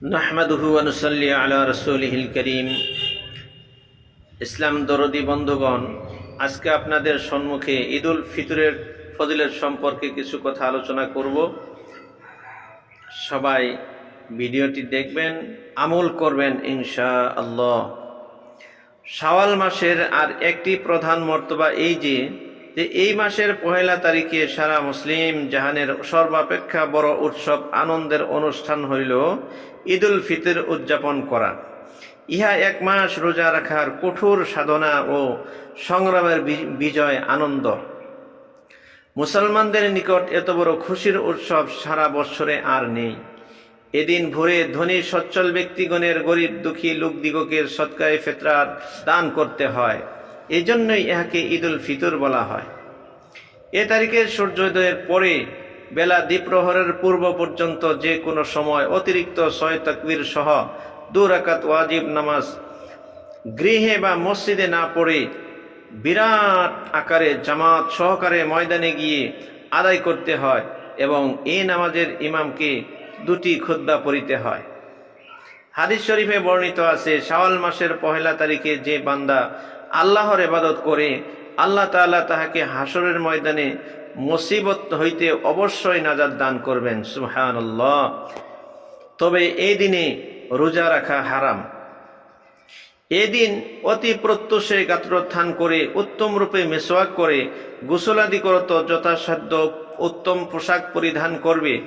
নাহমাদুহু আনুসাল্লি আলা রসুলহিল করিম। ইসলাম দরদি বন্ধুগণ, আজকে আপনাদের সম্মুখে ঈদুল ফিতরের ফজিলের সম্পর্কে কিছু কথা আলোচনা করব। সবাই ভিডিওটি দেখবেন, আমল করবেন ইনশা আল্লাহ শাওয়াল মাসের আর একটি প্রধান মর্তবা এই যে যে এই মাসের পহেলা তারিখে সারা মুসলিম জাহানের সর্বাপেক্ষা বড় উৎসব আনন্দের অনুষ্ঠান হইল ঈদুল ফিতর উদযাপন করা। ইহা এক মাস রোজা রাখার কঠোর সাধনা ও সংগ্রামের বিজয় আনন্দ। মুসলমানদের নিকট এত বড় খুশির উৎসব সারা বৎসরে আর নেই। এদিন ভোরে ধনী সচ্ছল ব্যক্তিগণের গরিব দুঃখী লোকদিগকে সৎকারে ফেতরার দান করতে হয়। এজন্যই ইহাকে ঈদুল ফিতর বলা হয়। এ তারিখের সূর্যোদয়ের পরে বেলা দ্বীপ্রহরের পূর্ব পর্যন্ত যে কোনো সময় অতিরিক্ত ছয় তকবীর সহ দুরাকাত ওয়াজিব নামাজ গৃহে বা মসজিদে না পড়ে বিরাট আকারে জামাত সহকারে ময়দানে গিয়ে আদায় করতে হয় এবং এ নামাজের ইমামকে দুটি খুদ্া পড়িতে হয়। হাদিস শরীফে বর্ণিত আছে, শাওয়াল মাসের পহেলা তারিখে যে বান্দা আল্লাহর এবাদত করে, আল্লাহ তাআলা তাহাকে হাসরের ময়দানে মুসিবত হইতে অবশ্যই নাজাদ দান করবেন, সুবহানাল্লাহ। তবে এই দিনে রোজা রাখা হারাম। এদিন অতি প্রত্যুষে গাত্রোত্থান করে, উত্তম রূপে মেসোয়াক করে, গোসলাদি করত যথাসাধ্য উত্তম পোশাক পরিধান করবে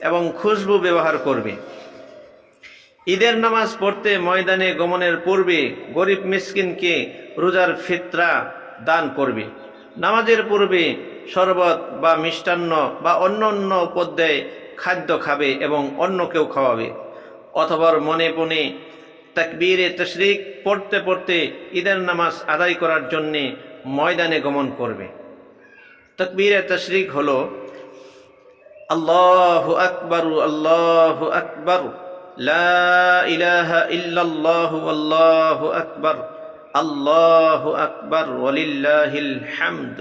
এবং খুশবু ব্যবহার করবে। ঈদের নামাজ পড়তে ময়দানে গমনের পূর্বে গরিব মিসকিনকে রোজার ফিতরা দান করবে। নামাজের পূর্বে শরবত বা মিষ্টান্ন বা অন্য অন্য পদ্যায় খাদ্য খাবে এবং অন্যকেও খাওয়াবে। অথবা মনে পনে তাকবীরে তশরিক পড়তে পড়তে ঈদের নামাজ আদায় করার জন্যে ময়দানে গমন করবে। তকবীরে তশরিক হলো, আল্লাহ আকবরু, আল্লাহ আকবর। লা ইলাহা ইল্লাল্লাহু আল্লাহু আকবর আল্লাহু আকবর ওয়ালিল্লাহিল হামদ।